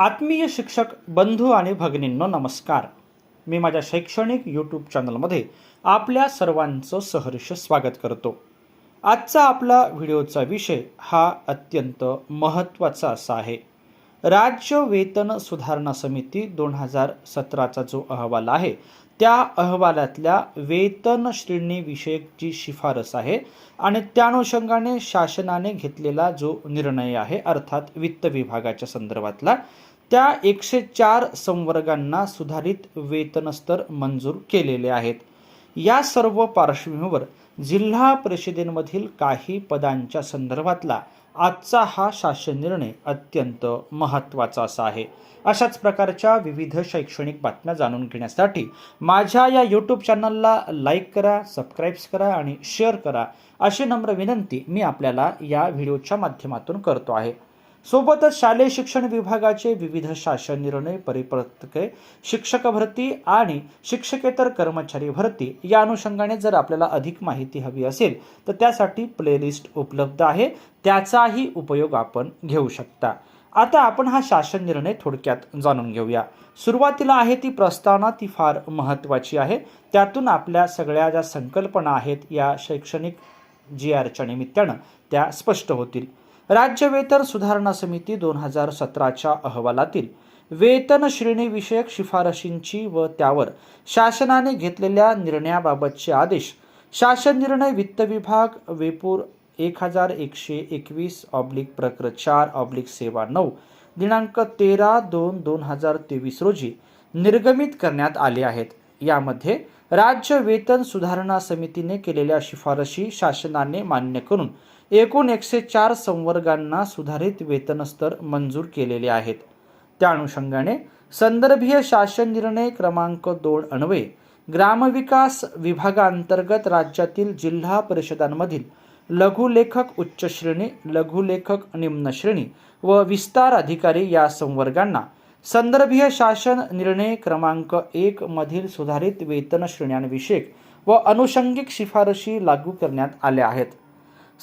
आत्मीय शिक्षक बंधू आणि भगिनींनो नमस्कार. मी माझ्या शैक्षणिक यूट्यूब चॅनलमध्ये आपल्या सर्वांचं सहर्ष स्वागत करतो. आजचा आपला व्हिडिओचा विषय हा अत्यंत महत्त्वाचा असा आहे. राज्य वेतन सुधारणा समिती दोन हजार सतराचा जो अहवाल आहे त्या अहवालातल्या वेतन श्रेणीविषयक जी शिफारस आहे आणि त्या अनुषंगाने शासनाने घेतलेला जो निर्णय आहे अर्थात वित्त विभागाच्या संदर्भातला त्या एकशे चार संवर्गांना सुधारित वेतनस्तर मंजूर केलेले आहेत. या सर्व पार्श्वभूमीवर जिल्हा परिषदेमधील काही पदांच्या संदर्भातला आजचा हा शासन निर्णय अत्यंत महत्त्वाचा असा आहे. अशाच प्रकारच्या विविध शैक्षणिक बातम्या जाणून घेण्यासाठी माझ्या या यूट्यूब चॅनलला लाईक करा सबस्क्राईब्स करा आणि शेअर करा अशी नम्र विनंती मी आपल्याला या व्हिडिओच्या माध्यमातून करतो आहे. सोबतच शालेय शिक्षण विभागाचे विविध शासन निर्णय परिपत्रके शिक्षक भरती आणि शिक्षकेतर कर्मचारी भरती या अनुषंगाने जर आपल्याला अधिक माहिती हवी असेल तर त्यासाठी प्लेलिस्ट उपलब्ध आहे. त्याचाही उपयोग आपण घेऊ शकता. आता आपण हा शासन निर्णय थोडक्यात जाणून घेऊया. सुरुवातीला आहे ती प्रस्तावना ती फार महत्त्वाची आहे. त्यातून आपल्या सगळ्या ज्या संकल्पना आहेत या शैक्षणिक जी आरच्या निमित्तानं त्या स्पष्ट होतील. राज्य वेतन सुधारणा समिती दोन हजार सतराच्या अहवालातील वेतन श्रेणीविषयक शिफारशींची व त्यावर शासनाने घेतलेल्या निर्णयाबाबतचे आदेश शासन निर्णय वित्त विभाग वेपूर एक हजार एकशे एकवीस ऑब्लिक प्रक्र चार ऑब्लिक सेवा नऊ दिनांक तेरा दोन दोन हजार तेवीस रोजी निर्गमित करण्यात आले आहेत. यामध्ये राज्य वेतन सुधारणा समितीने केलेल्या शिफारशी शासनाने मान्य करून एकूण एकशे चार संवर्गांना सुधारित वेतनस्तर मंजूर केलेले आहेत. त्या अनुषंगाने संदर्भीय शासन निर्णय क्रमांक दोन अन्वये ग्रामविकास विभागांतर्गत राज्यातील जिल्हा परिषदांमधील लघुलेखक उच्च श्रेणी लघुलेखक निम्न श्रेणी व विस्तार अधिकारी या संवर्गांना संदर्भीय शासन निर्णय क्रमांक एक मधील सुधारित वेतन श्रेण्यांविषयक व अनुषंगिक शिफारशी लागू करण्यात आल्या आहेत.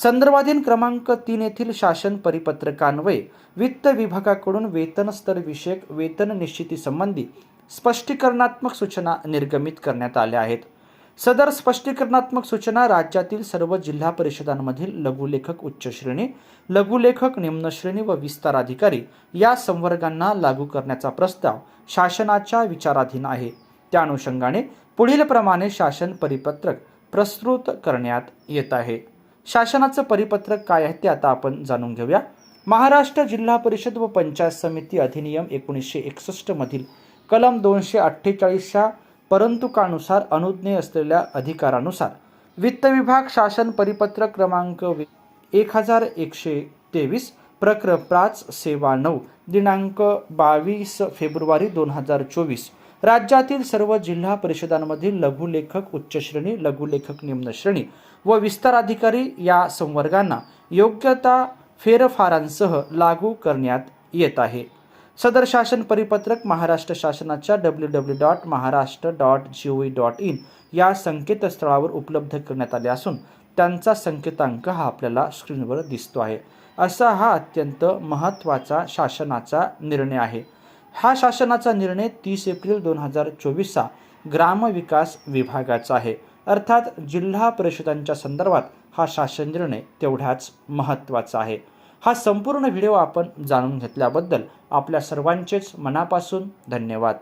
संदर्भाधीन क्रमांक तीन येथील शासन परिपत्रकान्वये वित्त विभागाकडून वेतन स्तर विषयक वेतन निश्चितीसंबंधी स्पष्टीकरणात्मक सूचना निर्गमित करण्यात आल्या आहेत. सदर स्पष्टीकरणात्मक सूचना राज्यातील सर्व जिल्हा परिषदांमधील लघुलेखक उच्च श्रेणी लघुलेखक निम्न श्रेणी व विस्तार अधिकारी या संवर्गांना लागू करण्याचा प्रस्ताव शासनाच्या विचाराधीन आहे. त्या अनुषंगाने पुढील प्रमाणे शासन परिपत्रक प्रस्तुत करण्यात येत आहे. शासनाचं परिपत्रक काय आहे ते आता आपण जाणून घेऊया. महाराष्ट्र जिल्हा परिषद व पंचायत समिती अधिनियम एकोणीसशे एकसष्टमधील कलम दोनशे अठ्ठेचाळीसच्या परंतुकानुसार अनुज्ञेय असलेल्या अधिकारानुसार वित्त विभाग शासन परिपत्रक क्रमांक एक हजार एकशे तेवीस प्रक्र प्राच सेवा नऊ दिनांक बावीस फेब्रुवारी दोन हजार चोवीस राज्यातील सर्व जिल्हा परिषदांमधील लघुलेखक उच्च श्रेणी लघुलेखक निम्न श्रेणी व विस्तार अधिकारी या संवर्गांना योग्यता फेरफारांसह लागू करण्यात येत आहे. सदर शासन परिपत्रक महाराष्ट्र शासनाच्या W W dot Maharashtra dot G O V dot in या संकेतस्थळावर उपलब्ध करण्यात आले असून त्यांचा संकेतांक हा आपल्याला स्क्रीनवर दिसतो आहे. असा हा अत्यंत महत्त्वाचा शासनाचा निर्णय आहे. हा शासनाचा निर्णय तीस एप्रिल दोन हजार चोवीसचा ग्रामविकास विभागाचा आहे. अर्थात जिल्हा परिषदांच्या संदर्भात हा शासन निर्णय तेवढाच महत्त्वाचा आहे. हा संपूर्ण व्हिडिओ आपण जाणून घेतल्याबद्दल आपल्या सर्वांचेच मनापासून धन्यवाद.